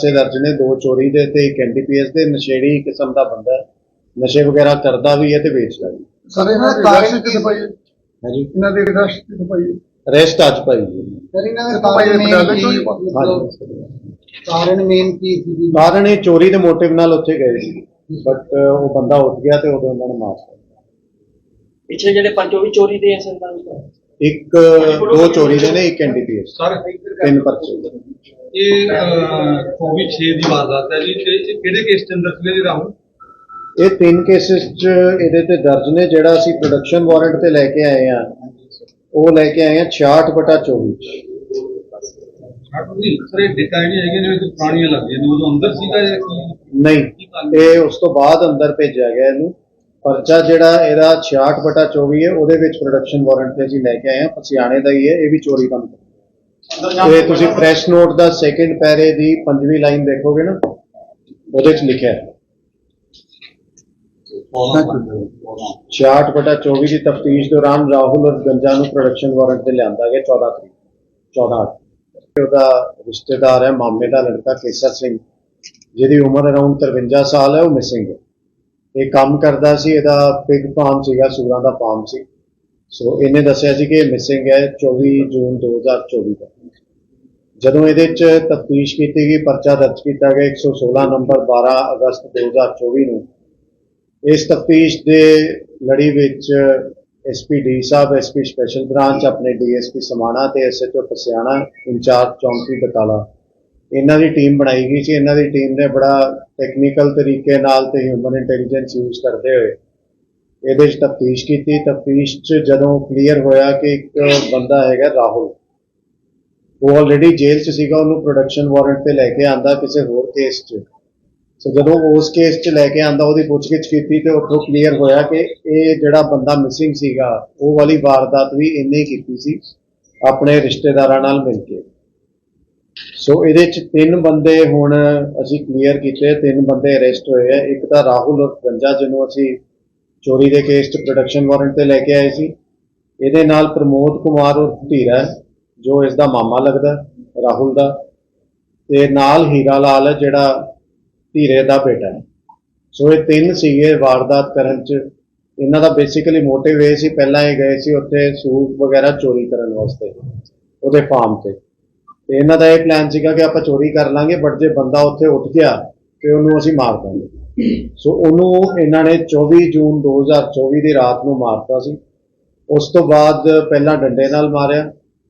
ਪਰਚੇ ਦਰਜ ਨੇ ਦੋ ਚੋਰੀ ਦੇ ਤੇ ਇੱਕ ਐਨਡੀਪੀਐਸ ਦੇ ਨਸ਼ੇੜੀ ਕਿਸਮ ਦਾ ਬੰਦਾ ਹੈ। ਨਸ਼ੇ ਵਗੈਰਾ ਕਰਦਾ ਵੀ ਹੈ ਤੇ ਵੇਚਦਾ ਵੀ ਸਰ ਇਹਨਾਂ ਦੇ ਕਾਰਨ ਕਿੱਥੇ ਪਾਈ ਹੈ? ਜੀ ਇਹਨਾਂ ਦੇ ਰਸ਼ ਕਿੱਥੇ ਪਾਈ ਅਰੈਸਟ ਅੱਜ ਭਾਈ ਜੀ ਸਰ ਇਹਨਾਂ ਦਾ ਕਾਰਨ ਕੀ- ਕਾਰਨ ਮੇਨ ਕੀ ਸੀ? ਕਾਰਨ ਇਹ ਚੋਰੀ ਦੇ ਮੋਟਿਵ ਨਾਲ ਉੱਥੇ ਗਏ ਸੀ। ਬਟ ਉਹ ਬੰਦਾ ਉੱਠ ਗਿਆ ਤੇ ਉਦੋਂ ਉਹਨਾਂ ਨੇ ਮਾਰ ਦਿੱਤਾ। ਪਿਛਲੇ ਜਿਹੜੇ ਪੰਜ ਉਹ ਵੀ ਚੋਰੀ ਦੇ ਅਸਲ ਨਾਲ ਇੱਕ ਦੋ ਚੋਰੀ ਦੇ ਨੇ ਇੱਕ ਐਨਡੀਪੀਐਸ ਸਰ ਤਿੰਨ ਪਰਚੇ। ਇਹ 24 6 ਦੀ ਵਾਰਦਾਤ ਹੈ ਜੀ। ਤੇ ਇਹ ਕਿਹੜੇ ਕੇਸ ਦੇ ਅੰਦਰ ਜੀ ਰਾਹੁਲ? ਇਹ ਤਿੰਨ ਕੇਸਿਸ ਚ ਇਹਦੇ ਤੇ ਦਰਜ ਨੇ ਜਿਹੜਾ ਅਸੀਂ ਪ੍ਰੋਡਕਸ਼ਨ ਵਾਰੰਟ ਤੇ ਲੈ ਕੇ ਆਏ ਆ। ਉਹ ਲੈ ਕੇ ਆਏ ਆ 66 ਬਟਾ 24 ਚ। ਨਹੀਂ ਸਰ ਇਹ ਡੇਟਾ ਨਹੀਂ ਹੈਗੇ ਜਿਵੇਂ ਕਿ ਪੁਰਾਣੀਆਂ ਲੱਗਦੀਆਂ ਨੇ। ਉਦੋਂ ਅੰਦਰ ਸੀਗਾ ਜਾਂ ਕੀ? ਨਹੀਂ ਇਹ ਉਸ ਤੋਂ ਬਾਅਦ ਅੰਦਰ ਭੇਜਿਆ ਗਿਆ ਇਹਨੂੰ। ਪਰਚਾ ਜਿਹੜਾ ਇਹਦਾ 66 ਬਟਾ 24 ਹੈ ਉਹਦੇ ਵਿੱਚ ਪ੍ਰੋਡਕਸ਼ਨ ਵਾਰੰਟ ਤੇ ਅਸੀਂ ਲੈ ਕੇ ਆਏ ਆ। ਪਸਿਆਣੇ ਦਾ ਹੀ ਹੈ ਇਹ ਵੀ ਚੋਰੀ ਕਰਦਾ ਤੇ ਤੁਸੀਂ ਪ੍ਰੈਸ ਨੋਟ ਦਾ ਸੈਕਿੰਡ ਪੈਰੇ ਦੀ ਪੰਜਵੀਂ ਲਾਈਨ ਦੇਖੋਗੇ ਨਾ, ਉਹਦੇ ਚ ਲਿਖਿਆ ਹੈ। 66/24 ਦੀ ਤਫਤੀਸ਼ ਦੌਰਾਨ ਰਾਹੁਲ ਔਰ ਗੰਜਾ ਨੂੰ ਪ੍ਰੋਡਕਸ਼ਨ ਵਾਰੰਟ ਤੇ ਲਿਆਂਦਾ ਗਿਆ 14 ਤਰੀਕ 14 ਉਹਦਾ ਰਿਸ਼ਤੇਦਾਰ ਹੈ, ਮਾਮੇ ਦਾ ਲੜਕਾ ਕੇਸਰ ਸਿੰਘ, ਜਿਹਦੀ ਉਮਰ ਅਰਾਊਂਡ 53 ਸਾਲ ਹੈ, ਉਹ ਮਿਸਿੰਗ ਹੈ। ਇਹ ਕੰਮ ਕਰਦਾ ਸੀ, ਇਹਦਾ ਪਿਗ ਫਾਰਮ ਸੀਗਾ, ਸੂਰਾਂ ਦਾ ਫਾਰਮ ਸੀ। ਸੋ ਇਹਨੇ ਦੱਸਿਆ ਸੀ ਕਿ ਇਹ ਮਿਸਿੰਗ ਹੈ 24 ਜੂਨ 2024 ਦਾ। ਜਦੋਂ ਇਹਦੇ ਚ ਤਫਤੀਸ਼ ਕੀਤੀ ਗਈ, ਪਰਚਾ ਦਰਜ ਕੀਤਾ ਗਿਆ 116 ਨੰਬਰ 12 ਅਗਸਤ 2024 ਨੂੰ। ਇਸ ਤਫਤੀਸ਼ ਦੇ ਲੜੀ ਵਿੱਚ ਐਸਪੀਡੀ ਸਾਹਿਬ ਐਸਪੀ ਸਪੈਸ਼ਲ ਬ੍ਰਾਂਚ, ਆਪਣੇ ਡੀਐਸਪੀ ਸਮਾਣਾ ਤੇ ਐਸਐਚਓ ਪਸਿਆਣਾ, ਇੰਚਾਰਜ ਚੌਂਕੀ ਬਟਾਲਾ। ਇਹਨਾਂ ਦੀ ਟੀਮ ਬਣਾਈ ਗਈ ਸੀ। ਇਹਨਾਂ ਦੀ ਟੀਮ ਨੇ ਬੜਾ ਟੈਕਨੀਕਲ ਤਰੀਕੇ ਨਾਲ ਤੇ ਹਿਊਮਨ ਇੰਟੈਲੀਜੈਂਸ ਯੂਜ਼ ਕਰਦੇ ਹੋਏ ਇਹਦੇ 'ਚ ਤਫਤੀਸ਼ ਕੀਤੀ। ਤਫਤੀਸ਼ 'ਚ ਜਦੋਂ ਕਲੀਅਰ ਹੋਇਆ ਕਿ ਇੱਕ ਬੰਦਾ ਹੈਗਾ ਰਾਹੁਲ। ਉਹ ਆਲਰੇਡੀ ਜੇਲ੍ਹ 'ਚ ਸੀਗਾ, ਉਹਨੂੰ ਪ੍ਰੋਡਕਸ਼ਨ ਵਾਰੰਟ ਤੇ ਲੈ ਕੇ ਆਂਦਾ ਕਿਸੇ ਹੋਰ ਕੇਸ 'ਚ। ਸੋ ਜਦੋਂ ਉਸ ਕੇਸ 'ਚ ਲੈ ਕੇ ਆਂਦਾ, ਉਹਦੀ ਪੁੱਛਗਿੱਛ ਕੀਤੀ ਤੇ ਉੱਥੋਂ ਕਲੀਅਰ ਹੋਇਆ ਕਿ ਇਹ ਜਿਹੜਾ ਬੰਦਾ ਮਿਸਿੰਗ ਸੀਗਾ, ਉਹ ਵਾਲੀ ਵਾਰਦਾਤ ਵੀ ਇਹਨੇ ਹੀ ਕੀਤੀ ਸੀ, ਆਪਣੇ ਰਿਸ਼ਤੇਦਾਰਾਂ ਨਾਲ ਮਿਲ ਕੇ। ਸੋ ਇਹਦੇ 'ਚ ਤਿੰਨ ਬੰਦੇ ਹੁਣ ਅਸੀਂ ਕਲੀਅਰ ਕੀਤੇ, ਤਿੰਨ ਬੰਦੇ ਅਰੈਸਟ ਹੋਏ ਆ। ਇੱਕ ਤਾਂ ਰਾਹੁਲ ਔਰ ਗੰਜਾ ਜਿਹਨੂੰ ਅਸੀਂ ਚੋਰੀ ਦੇ ਕੇਸ 'ਚ ਪ੍ਰੋਡਕਸ਼ਨ ਵਾਰੰਟ ਤੇ ਲੈ ਕੇ ਆਏ ਸੀ। ਇਹਦੇ ਨਾਲ ਪ੍ਰਮੋਦ ਕੁਮਾਰ ਔਰ ਧੀਰਾ। ਜੋ ਇਸ ਦਾ ਮਾਮਾ ਲੱਗਦਾ, ਰਾਹੁਲ ਦਾ, ਤੇ ਨਾਲ ਹੀਰਾ ਲਾਲ ਹੈ ਜਿਹੜਾ ਧੀਰੇ ਦਾ ਬੇਟਾ ਹੈ। ਸੋ ਇਹ ਤਿੰਨ ਸੀਗੇ ਵਾਰਦਾਤ ਕਰਨ 'ਚ। ਇਹਨਾਂ ਦਾ ਬੇਸਿਕਲੀ ਮੋਟਿਵ ਇਹ ਸੀ, ਪਹਿਲਾਂ ਇਹ ਗਏ ਸੀ ਉੱਥੇ ਸੂਟ ਵਗੈਰਾ ਚੋਰੀ ਕਰਨ ਵਾਸਤੇ, ਉਹਦੇ ਫਾਰਮ ਤੇ। ਤੇ ਇਹਨਾਂ ਦਾ ਇਹ ਪਲਾਨ ਸੀਗਾ ਕਿ ਆਪਾਂ ਚੋਰੀ ਕਰ ਲਾਂਗੇ ਬਟ ਜੇ ਬੰਦਾ ਉੱਥੇ ਉੱਠ ਗਿਆ, ਤੇ ਉਹਨੂੰ ਅਸੀਂ ਮਾਰ ਦਾਂਗੇ। ਸੋ ਉਹਨੂੰ ਇਹਨਾਂ ਨੇ 24 ਜੂਨ 2024 ਦੀ ਰਾਤ ਨੂੰ ਮਾਰਤਾ ਸੀ। ਉਸ ਤੋਂ ਬਾਅਦ ਪਹਿਲਾਂ ਡੰਡੇ ਨਾਲ ਮਾਰਿਆ।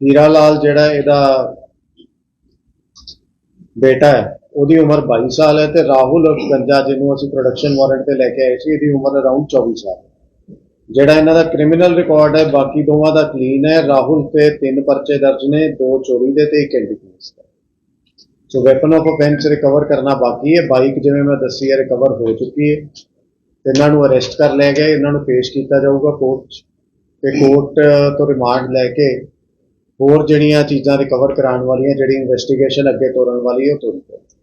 ਹੀਰਾ ਲਾਲ ਜਿਹੜਾ ਇਹਦਾ ਬੇਟਾ ਹੈ, ਉਹਦੀ ਉਮਰ 22 ਸਾਲ ਹੈ ਤੇ ਰਾਹੁਲ ਗੰਜਾ ਜਿਹਨੂੰ ਅਸੀਂ ਪ੍ਰੋਡਕਸ਼ਨ ਵਾਰੰਟ ਤੇ ਲੈ ਕੇ ਆਏ ਸੀ, ਇਹਦੀ ਉਮਰ ਅਰਾਊਂਡ 24 ਸਾਲ ਹੈ। ਜਿਹੜਾ ਇਹਨਾਂ ਦਾ ਕ੍ਰਿਮੀਨਲ ਰਿਕਾਰਡ ਹੈ, ਬਾਕੀ ਦੋਵਾਂ ਦਾ ਕਲੀਨ ਹੈ, ਰਾਹੁਲ ਤੇ ਤਿੰਨ ਪਰਚੇ ਦਰਜ ਨੇ, ਦੋ ਚੋਰੀ ਦੇ ਤੇ ਇੱਕ ਐਂਟੀਪੀਸ ਦਾ so weapon of offence recover ਕਰਨਾ ਬਾਕੀ ਹੈ ਬਾਈਕ ਜਿਵੇਂ ਮੈਂ ਦੱਸੀ ਹੈ ਰਿਕਵਰ ਹੋ ਚੁੱਕੀ ਹੈ। ਤੇ ਇਹਨਾਂ ਨੂੰ ਅਰੈਸਟ ਕਰ ਲਿਆ ਗਿਆ, ਇਹਨਾਂ ਨੂੰ ਪੇਸ਼ ਕੀਤਾ ਜਾਊਗਾ ਕੋਰਟ 'ਚ ਤੇ ਕੋਰਟ ਤੋਂ ਰਿਮਾਂਡ ਲੈ ਕੇ ਹੋਰ ਜਿਹੜੀਆਂ ਚੀਜ਼ਾਂ ਰਿਕਵਰ ਕਰਾਉਣ ਵਾਲੀਆਂ ਜਿਹੜੀ ਇਨਵੈਸਟੀਗੇਸ਼ਨ ਅੱਗੇ ਤੋਰਨ ਵਾਲੀ ਉਹ ਤੋਰੀ ਜਾਊਗੀ।